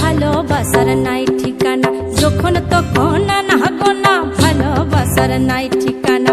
ভালোবাসার নাই ঠিকানা যখন তখন না গোনা ভালোবাসার নাই ঠিকানা।